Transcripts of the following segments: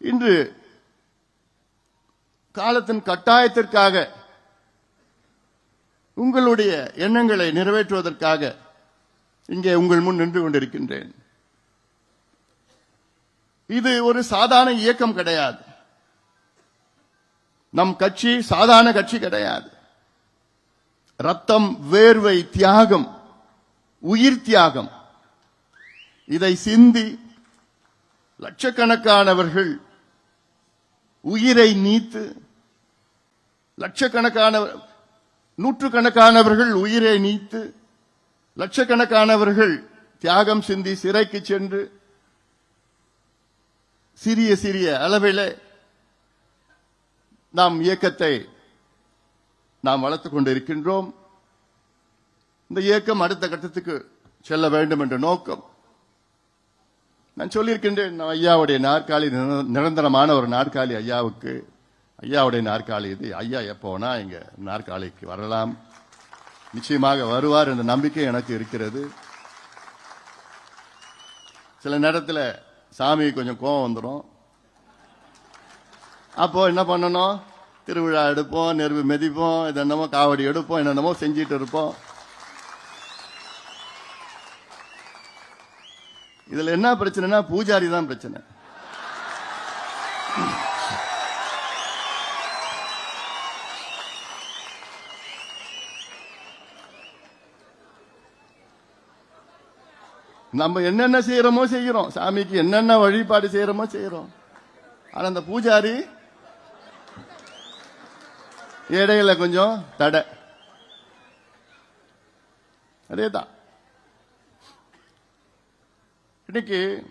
இன்று காலத்தின் கட்டாயத்திற்காக உங்களுடைய எண்ணங்களை நிறைவேற்றுவதற்காக இங்கே உங்கள் முன் நின்று கொண்டிருக்கின்றேன். இது ஒரு சாதாரண இயக்கம் கிடையாது. நம் கட்சி சாதாரண கட்சி கிடையாது. ரத்தம் வேர்வை தியாகம் உயிர் தியாகம். இதை சிந்தி லட்சக்கணக்கானவர்கள் உயிரை நீத்து லட்சக்கணக்கான நூற்றுக்கணக்கானவர்கள் உயிரை நீத்து லட்சக்கணக்கானவர்கள் தியாகம் சிந்தி சிறைக்கு சென்று சிறிய சிறிய அளவில் நாம் இயக்கத்தை நாம் வளர்த்துக் கொண்டிருக்கின்றோம். இந்த இயக்கம் அடுத்த கட்டத்துக்கு செல்ல வேண்டும் என்ற நோக்கம். நான் சொல்லியிருக்கின்றேன் நான் ஐயாவுடைய நாற்காலி நிரந்தரமான ஒரு நாற்காலி ஐயாவுக்கு ஐயாவுடைய நாற்காலி இது ஐயா எப்போனா இங்க நாற்காலிக்கு வரலாம். நிச்சயமாக வருவார் என்ற நம்பிக்கை எனக்கு இருக்கிறது. சில நேரத்தில் சாமி கொஞ்சம் கோவம் வந்துடும் அப்போ என்ன பண்ணணும்? திருவிழா எடுப்போம் நெருப்பு மிதிப்போம் இது என்னமோ காவடி எடுப்போம் என்னென்னமோ செஞ்சிட்டு இருப்போம். இதுல என்ன பிரச்சனைனா பூஜாரி தான் பிரச்சனை. நம்ம என்னென்ன செய்யறோமோ செய்யறோம் சாமிக்கு என்னென்ன வழிபாடு செய்யறோமோ செய்யறோம் ஆனா அந்த பூஜாரி இடையில கொஞ்சம் தடை. அதேதான். இன்னைக்கு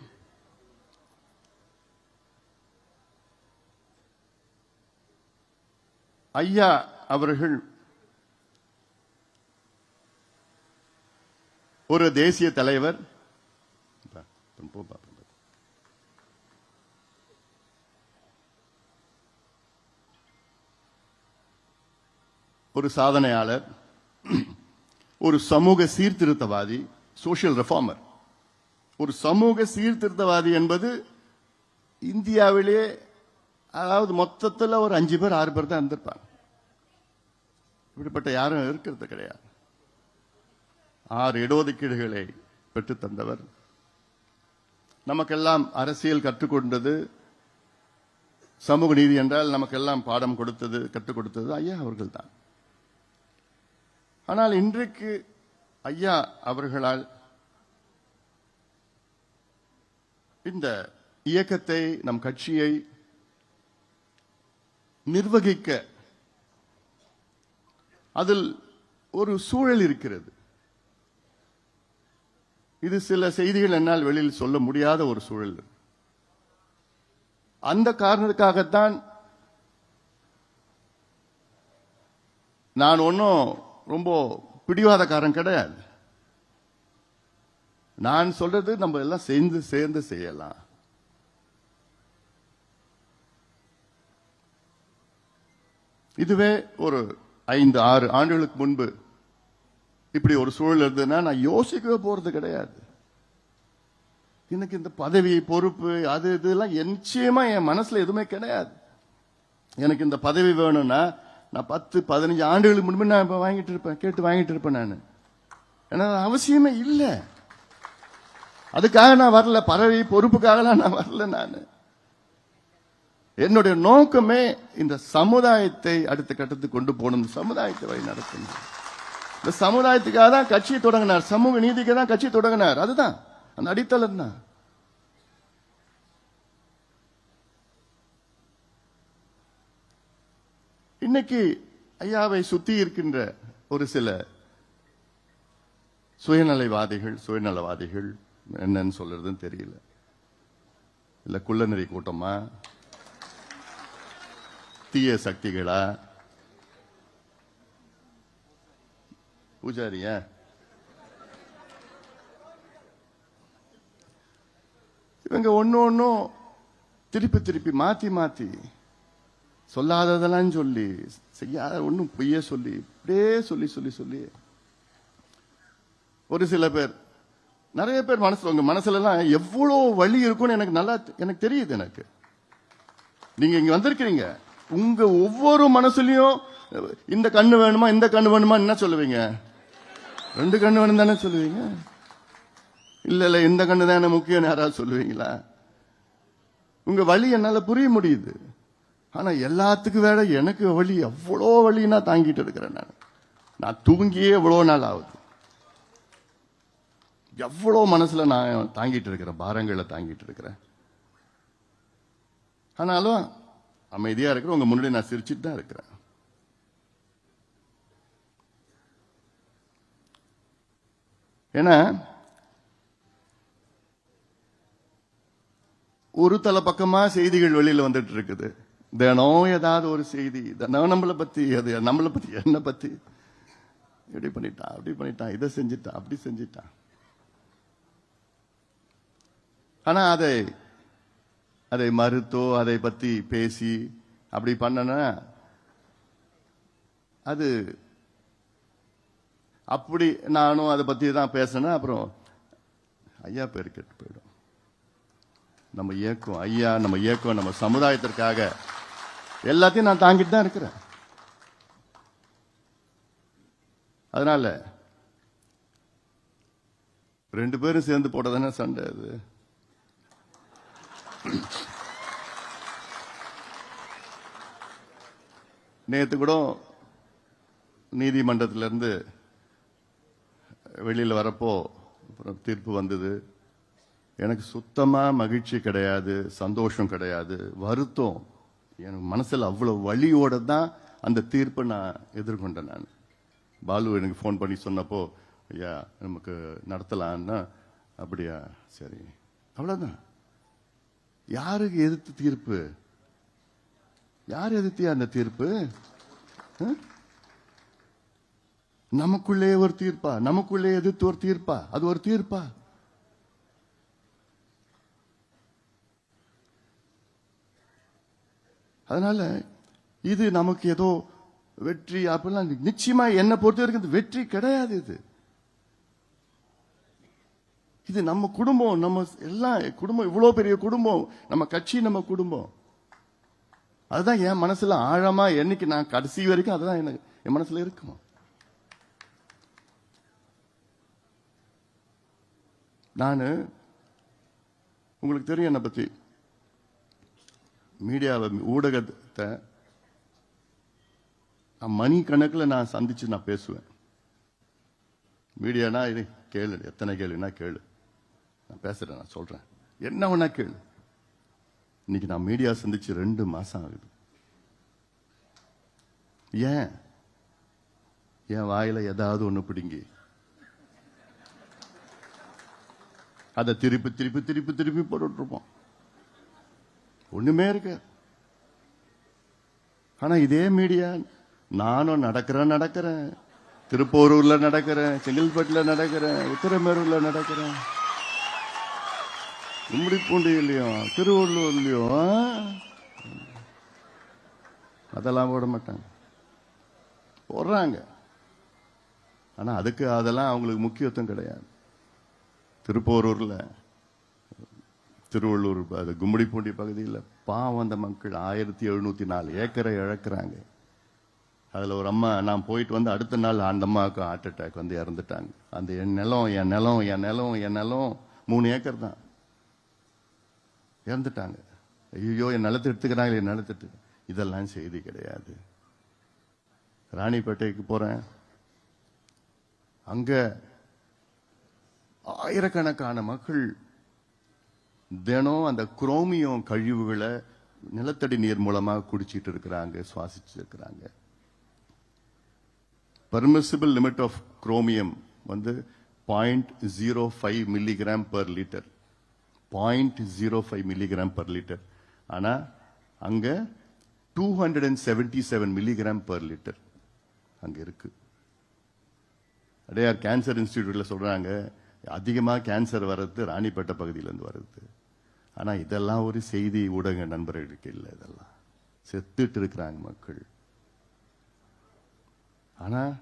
ஐயா அவர்கள் ஒரு தேசிய தலைவர். ஒரு சாதனையாளர் ஒரு சமூக சீர்திருத்தவாதி சோசியல் ரெஃபார்மர் ஒரு சமூக சீர்திருத்தவாதி என்பது இந்தியாவிலே அதாவது மொத்தத்தில் ஒரு அஞ்சு பேர் ஆறு பேர் தான் இருந்திருப்பாங்க. இப்படிப்பட்ட யாரும் இருக்கிறது கிடையாது. ஆறு இடஒதுக்கீடுகளை பெற்று தந்தவர். நமக்கெல்லாம் அரசியல் கற்றுக்கொண்டது சமூக நீதி என்றால் நமக்கெல்லாம் பாடம் கொடுத்தது கற்றுக் கொடுத்தது ஐயா அவர்கள் தான் ஆனால் இன்றைக்கு ஐயா அவர்களால் இந்த இயக்கத்தை நம் கட்சியை நிர்வகிக்க அதில் ஒரு சூழல் இருக்கிறது. இது சில செய்திகள் என்னால் வெளியில் சொல்ல முடியாத ஒரு சூழல். அந்த காரணத்துக்காகத்தான் நான் ஒன்றும் ரொம்ப பிடிவாதக்காரன் கிடையாது. நான் சொல்றது நம்ம எல்லாம் சேர்ந்து சேர்ந்து செய்யலாம். இதுவே ஒரு ஐந்து ஆறு ஆண்டுகளுக்கு முன்பு இப்படி ஒரு சூழல் இருந்ததுன்னா நான் யோசிக்கவே போறது கிடையாது. எனக்கு இந்த பதவி பொறுப்பு அது இதெல்லாம் நிச்சயமா என் மனசுல எதுவுமே கிடையாது. எனக்கு இந்த பதவி வேணும்னா நான் பத்து பதினஞ்சு ஆண்டுகளுக்கு முன்பு நான் இப்ப வாங்கிட்டு இருப்பேன் கேட்டு வாங்கிட்டு இருப்பேன் நான். ஏன்னா அது அவசியமே இல்லை. அதுக்காக நான் வரல. பறவை பொறுப்புக்காகலாம் நான் வரல நான். என்னுடைய நோக்கமே இந்த சமுதாயத்தை அடுத்த கட்டத்துக்கு கொண்டு போகணும். சமுதாயத்தை வழி நடத்தணும். இந்த சமுதாயத்துக்காக தான் கட்சி தொடங்கினார். சமூக நீதிக்கு தான் கட்சி தொடங்கினார். அதுதான். அந்த அடித்தளம் தான். இன்னைக்கு ஐயாவை சுத்தி இருக்கின்ற ஒரு சில சுயநலைவாதிகள் சுயநலவாதிகள் என்னன்னு சொல்றதுன்னு தெரியல. இல்ல குள்ளநெறி கூட்டமா? தீய சக்திகளா? பூஜாரியா? இவங்க ஒன்னு ஒன்னும் திருப்பி திருப்பி மாத்தி மாத்தி சொல்லாததெல்லாம் சொல்லி செய்யாத ஒன்றும் பொய்ய சொல்லி இப்படியே சொல்லி சொல்லி சொல்லி. ஒரு சில பேர் நிறைய பேர் மனசுல உங்க மனசுல எவ்வளோ எவ்வளவு வழி இருக்கும்னு எனக்கு நல்லா எனக்கு தெரியுது எனக்கு. நீங்க இங்க வந்திருக்கிறீங்க. உங்க ஒவ்வொரு மனசுலயும் இந்த கண்ணு வேணுமா இந்த கண்ணு வேணுமா என்ன சொல்லுவீங்க? ரெண்டு கண்ணு வேணும் தானே சொல்லுவீங்க? இல்ல இல்ல இந்த கண்ணு தானே முக்கியம் யாராவது சொல்லுவீங்களா? உங்க வழி என்னால புரிய முடியுது. ஆனா எல்லாத்துக்கும் வேற எனக்கு வழி எவ்வளோ வழின்னா தாங்கிட்டு இருக்கிறேன் நான். நான் தூங்கியே எவ்வளோ நாள் ஆகுது. எவ்வளோ மனசில் நான் தாங்கிட்டு இருக்கிறேன் பாரங்களை தாங்கிட்டு இருக்கிறேன். ஆனாலும் அமைதியாக இருக்கிற உங்கள் முன்னாடி நான் சிரிச்சிட்டு தான் இருக்கிறேன். ஏன்னா ஒரு தலை பக்கமா செய்திகள் வெளியில் வந்துட்டு இருக்குது. தினம் ஏதாவது ஒரு செய்தி தினம் நம்மளை பத்தி அது நம்மளை பத்தி என்ன பத்தி. இப்படி பண்ணிட்டான் அப்படி பண்ணிட்டான் இதை செஞ்சிட்டான் அப்படி செஞ்சிட்டான். ஆனால் அதை அதை மறுத்தோ அதை பற்றி பேசி அப்படி பண்ணனா அது அப்படி நானும் அதை பற்றி தான் பேசினேன். அப்புறம் ஐயா பேர் கெட்டு போயிடும். நம்ம இயக்கம் ஐயா நம்ம இயக்கம் நம்ம சமுதாயத்திற்காக எல்லாத்தையும் நான் தாங்கிட்டு தான் இருக்கிறேன். அதனால ரெண்டு பேரும் சேர்ந்து போட்டதானே சண்டை அது. நேற்று கூட நீதிமன்றத்திலிருந்து வெளியில் வரப்போ அப்புறம் தீர்ப்பு வந்தது. எனக்கு சுத்தமாக மகிழ்ச்சி கிடையாது சந்தோஷம் கிடையாது வருத்தம். எனக்கு மனசில் அவ்வளோ வலியோட தான் அந்த தீர்ப்பை நான் எதிர்கொண்டேன் நான். பாலு எனக்கு ஃபோன் பண்ணி சொன்னப்போ ஐயா நமக்கு நடத்தலான்னா? அப்படியா சரி. அவ்வளோதான் யாருக்கு எதிர்த்து தீர்ப்பு? யார் எதிர்த்தியா அந்த தீர்ப்பு? நமக்குள்ளே ஒரு தீர்ப்பா? நமக்குள்ளே எதிர்த்து ஒரு தீர்ப்பா? அது ஒரு தீர்ப்பா? அதனால இது நமக்கு ஏதோ வெற்றி அப்படிலாம் நிச்சயமா என்ன பொறுத்த வரைக்கும் வெற்றி கிடையாது இது. இது நம்ம குடும்பம். நம்ம எல்லாம் குடும்பம் இவ்வளோ பெரிய குடும்பம். நம்ம கட்சி நம்ம குடும்பம். அதுதான் என் மனசுல ஆழமா என்னைக்கு நான் கடைசி வரைக்கும் அதுதான் எனக்கு என் மனசுல இருக்குமா? நான் உங்களுக்கு தெரியும் என்னை பத்தி. மீடியாவை ஊடகத்தை நான் மணி கணக்கில் நான் சந்திச்சு நான் பேசுவேன். மீடியானா இது கேளு எத்தனை கேளுன்னா கேளு. நான் பேசுகிறேன் நான் சொல்கிறேன் என்ன வேணா கேளு இன்னைக்கு நான் மீடியா சந்திச்சு ரெண்டு மாசம் ஆகுது. ஏன்? என் வாயில ஏதாவது ஒண்ணு பிடிங்கி. அதை திருப்பி திருப்பி திருப்பி திருப்பி போட்டுருப்போம் ஒன்றுமே ஒண்ணுமே இருக்கு. ஆனா இதே மீடியா நானும் நடக்கிறேன் நடக்கிறேன். திருப்போரூர்ல நடக்கிறேன் செங்கல்பட்டுல நடக்கிறேன் உத்தரமேரூர்ல நடக்கிறேன். கும்மிடிப்பூண்டியிலையும் திருவள்ளூர்லயும் அதெல்லாம் போட மாட்டாங்க. போடுறாங்க. ஆனால் அதுக்கு அதெல்லாம் அவங்களுக்கு முக்கியத்துவம் கிடையாது. திருப்போரூரில் திருவள்ளூர் அது கும்மிடிப்பூண்டி பகுதியில் பாவம் அந்த மக்கள். ஆயிரத்தி எழுநூற்றி நாலு ஏக்கரை இழக்கிறாங்க. அதில் ஒரு அம்மா நான் போயிட்டு வந்து அடுத்த நாள் அந்த அம்மாவுக்கு ஹார்ட் அட்டாக் வந்து இறந்துட்டாங்க. அந்த என் நிலம் என் நிலம் என் நிலம் என் நிலம். மூணு ஏக்கர் தான். இறந்துட்டாங்க. ஐயோ என் நிலத்தை எடுத்துக்கிறாங்களே என் நிலத்தை எடுத்து. இதெல்லாம் செய்தி கிடையாது. ராணிப்பேட்டைக்கு போகிறேன் அங்கே ஆயிரக்கணக்கான மக்கள் தினம் அந்த குரோமியம் கழிவுகளை நிலத்தடி நீர் மூலமாக குடிச்சிட்டு இருக்கிறாங்க சுவாசிச்சு இருக்கிறாங்க. பர்மிசிபிள் லிமிட் ஆஃப் குரோமியம் வந்து point zero five milligram per litre point zero five milligram per litre ஆனால் அங்கே two hundred and seventy seven milligram per litre அங்கே இருக்கு. அடையார் கேன்சர் இன்ஸ்டியூட்டில் சொல்கிறாங்க அதிகமாக கேன்சர் வர்றது ராணிப்பேட்டை பகுதியிலேருந்து வர்றது. ஆனால் இதெல்லாம் ஒரு செய்தி ஊடக நண்பர்களுக்கு இல்லை இதெல்லாம். செத்துட்டு இருக்கிறாங்க மக்கள். ஆனால்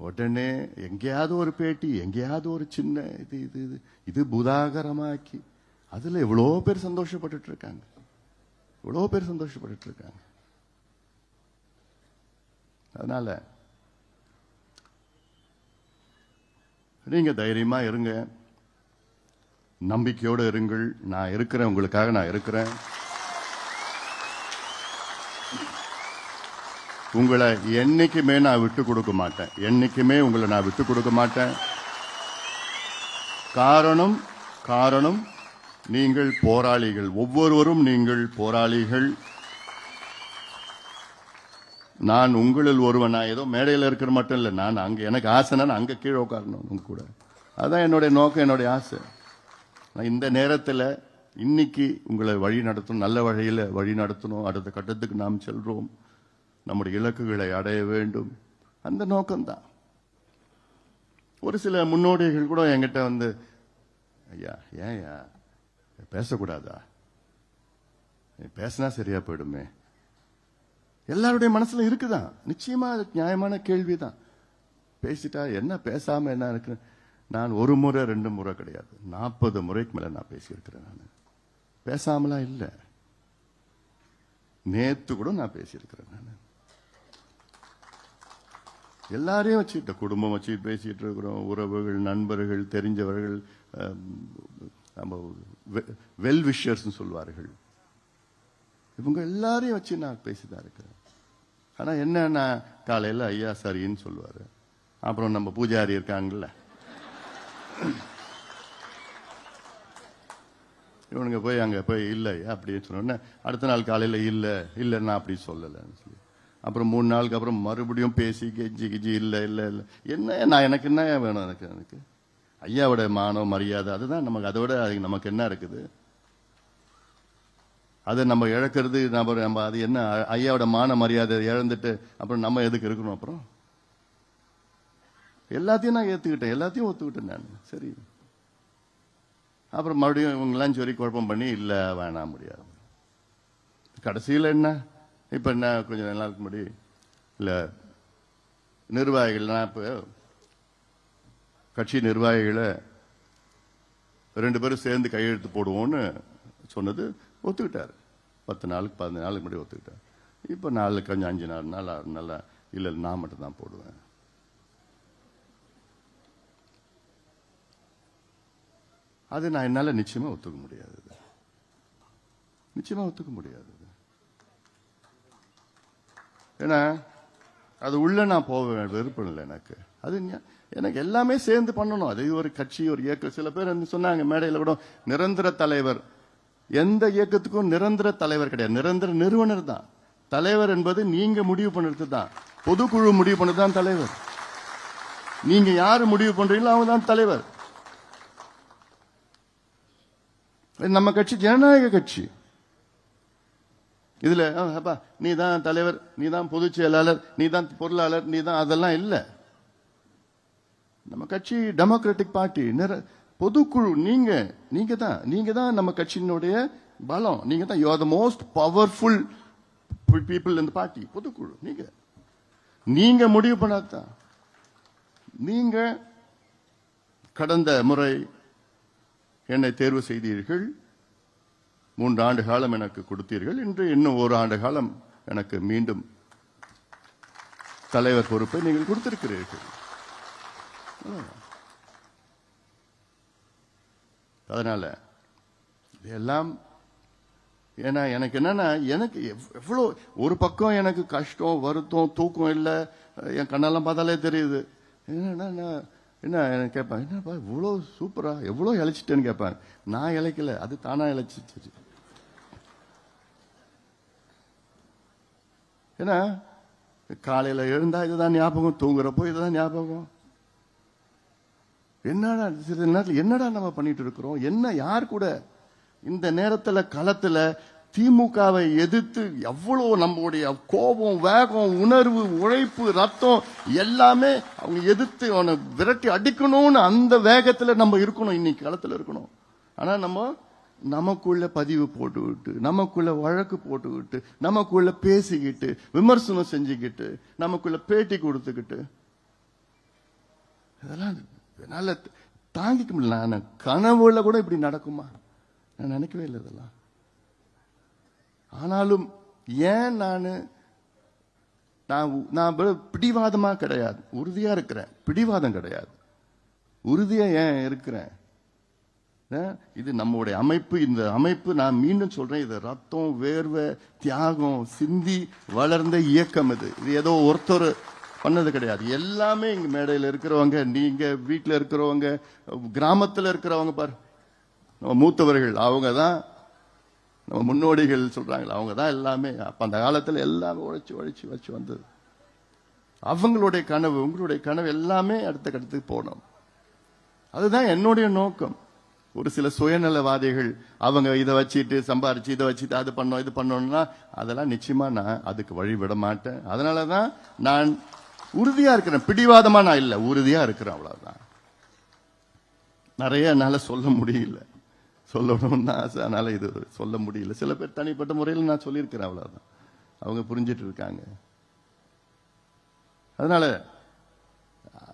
உடனே எங்கேயாவது ஒரு பேட்டி எங்கேயாவது ஒரு சின்ன இது இது இது இது புதாகரமாக்கி அதில் எவ்வளோ பேர் சந்தோஷப்பட்டுட்டு இருக்காங்க இவ்வளோ பேர் சந்தோஷப்பட்டுட்டு இருக்காங்க அதனால நீங்கள் தைரியமாக இருங்க. நம்பிக்கையோடு இருங்கள். நான் இருக்கிறேன். உங்களுக்காக நான் இருக்கிறேன். உங்களை என்றைக்குமே நான் விட்டு கொடுக்க மாட்டேன். என்றைக்குமே உங்களை நான் விட்டு கொடுக்க மாட்டேன். காரணம் காரணம் நீங்கள் போராளிகள். ஒவ்வொருவரும் நீங்கள் போராளிகள். நான் உங்களில் ஒருவன். நான் ஏதோ மேடையில் இருக்கிற மட்டும் இல்லை. நான் அங்கே எனக்கு ஆசைனா நான் அங்கே கீழே உட்காரணும் உங்க கூட. அதுதான் என்னுடைய நோக்கம் என்னுடைய ஆசை. நான் இந்த நேரத்தில் இன்னைக்கு உங்களை வழி நடத்தணும் நல்ல வழியில் வழி நடத்தணும். அடுத்த கட்டத்துக்கு நாம் செல்றோம். நம்முடைய இலக்குகளை அடைய வேண்டும். அந்த நோக்கம்தான். ஒரு சில முன்னோடிகள் கூட என்கிட்ட வந்து ஐயா ஏன்யா பேசக்கூடாதா? பேசினா சரியா போயிடுமே. எல்லாருடைய மனசுல இருக்குதான் நிச்சயமா நியாயமான கேள்விதான். பேசிட்டா என்ன பேசாம என்ன இருக்கு? நான் ஒரு முறை ரெண்டு முறை கிடையாது. நாற்பது முறைக்கு மேல நான் பேசியிருக்கிறேன் நான். பேசாமலாம் இல்லை. நேத்து கூட நான் பேசியிருக்கிறேன் நான். எல்லாரையும் வச்சுக்கிட்ட குடும்பம் வச்சுக்கிட்டு பேசிட்டு இருக்கிறோம். உறவுகள் நண்பர்கள் தெரிஞ்சவர்கள் நம்ம வெல் விஷர்ஸ் சொல்வார்கள். இவங்க எல்லாரையும் வச்சு நான் பேசிதான் இருக்கிறேன். ஆனால் என்னன்னா காலையில் ஐயா சரின்னு சொல்லுவார். அப்புறம் நம்ம பூஜாரி இருக்காங்கல்ல. இவனுங்க போய் அங்கே போய் இல்லை அப்படின்னு சொன்னோன்னே அடுத்த நாள் காலையில் இல்லை இல்லை நான் அப்படி சொல்லலைன்னு சொல்லி. அப்புறம் மூணு நாளுக்கு அப்புறம் மறுபடியும் பேசி கெஞ்சி கிஜி இல்லை இல்லை இல்லை. என்ன நான் எனக்கு என்ன வேணும் எனக்கு எனக்கு? ஐயாவோட மானம் மரியாதை அதுதான் நமக்கு அதோட அதுக்கு நமக்கு என்ன இருக்குது? அதை நம்ம இழக்கிறது நம்ம நம்ம அது என்ன? ஐயாவோட மான மரியாதை இழந்துட்டு அப்புறம் நம்ம எதுக்கு இருக்கணும் அப்புறம்? எல்லாத்தையும் நான் ஏத்துக்கிட்டேன் எல்லாத்தையும் ஒத்துக்கிட்டேன் நான் சரி. அப்புறம் மறுபடியும் இவங்கெல்லாம் சொல்லி குழப்பம் பண்ணி இல்லை வேணாம் முடியாது. கடைசியில் என்ன? இப்போ என்ன கொஞ்சம் நல்லா முன்னாடி இல்லை நிர்வாகிகள்னா இப்போ கட்சி நிர்வாகிகளை ரெண்டு பேரும் சேர்ந்து கையெழுத்து போடுவோம்னு சொன்னது ஒத்துக்கிட்டார். பத்து நாளுக்கு பதினஞ்சு நாளுக்கு முன்னாடி ஒத்துக்கிட்டார். இப்போ நாளுக்கு கொஞ்சம் அஞ்சு நாலு நாள் ஆறு நாள் இல்லை நான் மட்டும் தான் போடுவேன். அது நான் என்னால் நிச்சயமாக ஒத்துக்க முடியாது நிச்சயமாக ஒத்துக்க முடியாது ஏன்னா அது உள்ள நான் போக விருப்பம் இல்லை எனக்கு. அது எனக்கு எல்லாமே சேர்ந்து பண்ணணும். அது ஒரு கட்சி ஒரு இயக்கம் சில பேர் வந்து சொன்னாங்க மேடையில் கூட நிரந்தர தலைவர். எந்த இயக்கத்துக்கும் நிரந்தர தலைவர் கிடையாது. நிரந்தர நிறுவனர் தான். தலைவர் என்பது நீங்க முடிவு பண்ணுறது தான். பொதுக்குழு முடிவு பண்ணது தான் தலைவர். நீங்க யாரு முடிவு பண்றீங்களோ அவங்க தான் தலைவர். நம்ம கட்சி ஜனநாயக கட்சி. இதுல ஆ, அப்பா நீ தான் தலைவர் நீ தான் பொதுச் செயலாளர் நீ தான் பொருளாளர் நீ தான் அதெல்லாம் இல்லை. நம்ம கட்சி டெமோக்ராட்டிக் பார்ட்டி நிற பொதுக்குழு நீங்க நீங்க தான் நீங்க தான் நம்ம கட்சியினுடைய பலம். நீங்க தான் you are the most powerful people இந்த பார்ட்டி பொதுக்குழு நீங்க. நீங்க முடிவு பண்ணாதான். நீங்க கடந்த முறை என்னை தேர்வு செய்தீர்கள். மூன்று ஆண்டு காலம் எனக்கு கொடுத்தீர்கள். இன்று இன்னும் ஒரு ஆண்டு காலம் எனக்கு மீண்டும் தலைவர் பொறுப்பை நீங்கள் கொடுத்திருக்கிறீர்கள். அதனால இதெல்லாம் ஏன்னா எனக்கு என்னன்னா எனக்கு எவ்- எவ்வளோ ஒரு பக்கம் எனக்கு கஷ்டம் வருத்தம் தூக்கம் இல்லை என் கண்ணெல்லாம் பார்த்தாலே தெரியுது. என்னன்னா நான் என்ன எனக்கு கேட்பேன் என்னப்பா இவ்வளோ சூப்பரா எவ்வளோ இழைச்சிட்டேன்னு கேட்பேன். நான் இழைக்கல அது தானா இழைச்சிச்சு. ஏன்னா காலையில் எழுந்தா இதுதான் ஞாபகம் தூங்குறப்போ இதுதான் ஞாபகம். என்னடா சில நேரத்தில் என்னடா நம்ம பண்ணிட்டு இருக்கிறோம்? என்ன யார் கூட? இந்த நேரத்தில் களத்தில் திமுகவை எதிர்த்து எவ்வளோ நம்மளுடைய கோபம் வேகம் உணர்வு உழைப்பு ரத்தம் எல்லாமே அவங்க எதிர்த்து அவனை விரட்டி அடிக்கணும்னு அந்த வேகத்தில் நம்ம இருக்கணும். இன்னைக்கு களத்தில் இருக்கணும். ஆனால் நம்ம நமக்குள்ள பதிவு போட்டுக்கிட்டு நமக்குள்ள வழக்கு போட்டுக்கிட்டு நமக்குள்ள பேசிக்கிட்டு விமர்சனம் செஞ்சுக்கிட்டு நமக்குள்ள பேட்டி கொடுத்துக்கிட்டு. இதெல்லாம் என்னால் தாங்கிக்க முடியல. நான் கனவுல கூட இப்படி நடக்குமா? நான் நினைக்கவே இல்லை இதெல்லாம். ஆனாலும் ஏன் நான் நான் நான் பிடிவாதமாக கிடையாது. உறுதியாக இருக்கிறேன். பிடிவாதம் கிடையாது. உறுதியாக ஏன் இருக்கிறேன்? இது நம்முடைய அமைப்பு. இந்த அமைப்பு நான் மீண்டும் சொல்றேன். இது ரத்தம் வேர்வை தியாகம் சிந்தி வளர்ந்த இயக்கம் இது. இது ஏதோ ஒருத்தர் பண்ணது கிடையாது. எல்லாமே இங்க மேடையில் இருக்கிறவங்க நீங்க வீட்டில் இருக்கிறவங்க கிராமத்தில் இருக்கிறவங்க பாரு. நம்ம மூத்தவர்கள் அவங்க தான் நம்ம முன்னோடிகள் சொல்றாங்களே அவங்க தான் எல்லாமே. அப்ப அந்த காலத்தில் எல்லாமே உழைச்சி உழைச்சி வச்சு வந்தது. அவங்களுடைய கனவு உங்களுடைய கனவு எல்லாமே அடுத்த கட்டத்துக்கு போகணும். அதுதான் என்னுடைய நோக்கம். ஒரு சில சுயநலவாதிகள் அவங்க இதை வச்சுட்டு சம்பாரிச்சு இதை வச்சுட்டு அது பண்ணோம் இது பண்ணோம்னா அதெல்லாம் நிச்சயமா நான் அதுக்கு வழி விட மாட்டேன். அதனாலதான் நான் உறுதியா இருக்கிறேன். பிடிவாதமா நான் இல்லை. உறுதியா இருக்கிறேன் அவ்வளவுதான். நிறைய என்னால் சொல்ல முடியல. சொல்லணும்னு ஆசை. அதனால இது சொல்ல முடியல. சில பேர் தனிப்பட்ட முறையில் நான் சொல்லியிருக்கிறேன் அவ்வளவுதான். அவங்க புரிஞ்சிட்டு இருக்காங்க. அதனால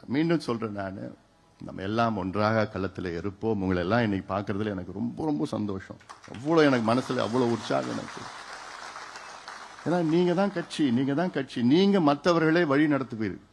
மீண்டும் சொல்றேன் நான். நம்ம எல்லாம் ஒன்றாக களத்தில் இருப்போம். உங்களை எல்லாம் இன்னைக்கு பார்க்கறதுல எனக்கு ரொம்ப ரொம்ப சந்தோஷம். அவ்வளோ எனக்கு மனசில் அவ்வளோ உற்சாகம் எனக்கு. ஏன்னா நீங்கள் தான் கட்சி நீங்கள் தான் கட்சி. நீங்கள் மற்றவர்களை வழி நடத்துவீர்கள்.